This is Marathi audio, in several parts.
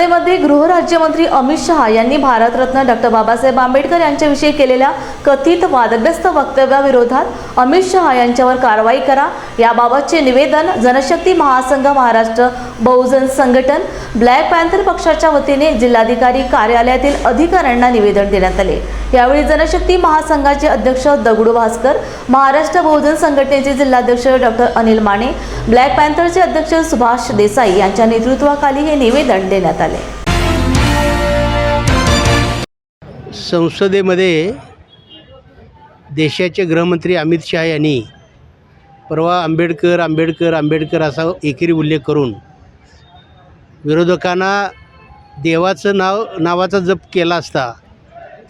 संसदेमध्ये गृहराज्यमंत्री अमित शहा यांनी भारतरत्न डॉक्टर बाबासाहेब आंबेडकर यांच्याविषयी केलेल्या कथित वादग्रस्त वक्तव्याविरोधात अमित शहा यांच्यावर कारवाई करा. याबाबतचे निवेदन जनशक्ती महासंघ महाराष्ट्र बहुजन संघटन ब्लॅक पॅन्थर पक्षाच्या वतीने जिल्हाधिकारी कार्यालयातील अधिकाऱ्यांना निवेदन देण्यात आले. यावेळी जनशक्ती महासंघाचे अध्यक्ष दगडू भास्कर महाराष्ट्र बहुजन संघटनेचे जिल्हाध्यक्ष डॉक्टर अनिल माने ब्लॅक पॅन्थरचे अध्यक्ष सुभाष देसाई यांच्या नेतृत्वाखाली हे निवेदन देण्यात आले. संसदेमध्ये देशाचे गृहमंत्री अमित शहा यांनी परवा आंबेडकर आंबेडकर आंबेडकर असा एकेरी उल्लेख करून विरोधकांना देवाचं नाव नावाचा जप केला असता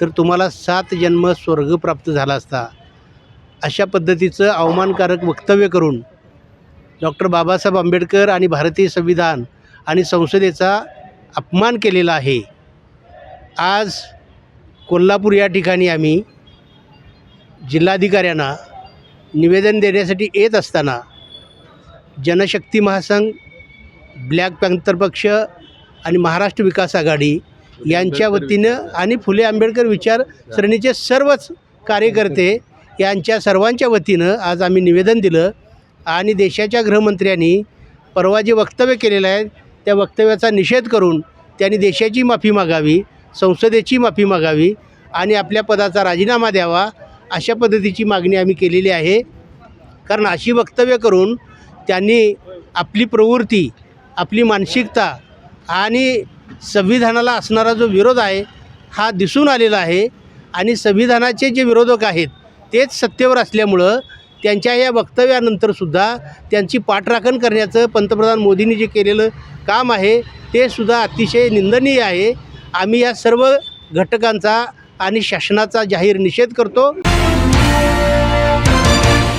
तर तुम्हाला सात जन्म स्वर्ग प्राप्त झाला असता. अशा पद्धतीचं अवमानकारक वक्तव्य करून डॉक्टर बाबासाहेब आंबेडकर आणि भारतीय संविधान आणि संसदेचा अपमान केलेला आहे. आज कोल्हापूर या ठिकाणी आम्ही जिल्हाधिकाऱ्यांना निवेदन देण्यासाठी येत असताना जनशक्ती महासंघ ब्लॅक पॅन्थर पक्ष आणि महाराष्ट्र विकास आघाडी यांच्या वतीनं आणि फुले आंबेडकर विचार सरणीचे सर्वच कार्यकर्ते यांच्या सर्वांच्या वतीनं आज आम्ही निवेदन दिलं आणि देशाच्या गृहमंत्र्यांनी परवा जे वक्तव्य केलेलं आहे त्या वक्तव्याचा निषेध करून त्यांनी देशाची माफी मागावी संसदेची माफी मागावी आणि आपल्या पदाचा राजीनामा द्यावा अशा पद्धतीची मागणी आम्ही केलेली आहे. कारण अशी वक्तव्य करून त्यांनी आपली प्रवृत्ती आपली मानसिकता आणि संविधानाला असणारा जो विरोध आहे हा दिसून आलेला आहे. आणि संविधानाचे जे विरोधक आहेत तेच सत्तेवर असल्यामुळं त्यांच्या या वक्तव्यानंतरसुद्धा त्यांची पाठराखण करण्याचं पंतप्रधान मोदींनी जे केलेलं काम आहे ते सुद्धा अतिशय निंदनीय आहे. आम्ही या सर्व घटकांचा आणि शासनाचा जाहीर निषेध करतो.